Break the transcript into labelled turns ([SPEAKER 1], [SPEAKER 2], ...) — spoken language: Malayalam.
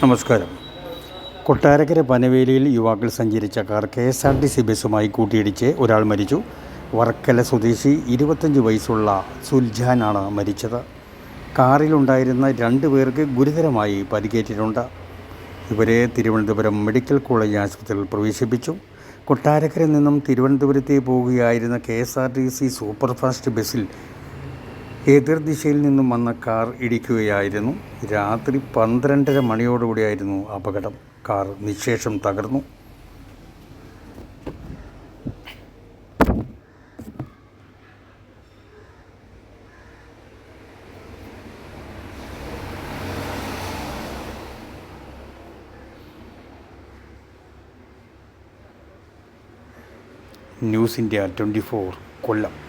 [SPEAKER 1] നമസ്കാരം. കൊട്ടാരക്കര പനവേലിയിൽ യുവാക്കൾ സഞ്ചരിച്ച car K S R T C ബസ്സുമായി കൂട്ടിയിടിച്ച് ഒരാൾ മരിച്ചു. വർക്കല സ്വദേശി ഇരുപത്തഞ്ച് വയസ്സുള്ള സുൽജാനാണ് മരിച്ചത്. കാറിലുണ്ടായിരുന്ന രണ്ട് പേർക്ക് ഗുരുതരമായി പരിക്കേറ്റിട്ടുണ്ട്. ഇവരെ തിരുവനന്തപുരം മെഡിക്കൽ കോളേജ് ആശുപത്രിയിൽ പ്രവേശിപ്പിച്ചു. കൊട്ടാരക്കരയിൽ നിന്നും തിരുവനന്തപുരത്തേക്ക് പോവുകയായിരുന്ന K S R T C superfast ബസ്സിൽ എതിർദിശയിൽ നിന്നും വന്ന കാർ ഇടിക്കുകയായിരുന്നു. രാത്രി പന്ത്രണ്ടര മണിയോടുകൂടിയായിരുന്നു അപകടം. കാർ നിശേഷം തകർന്നു. News India twenty four Kollam.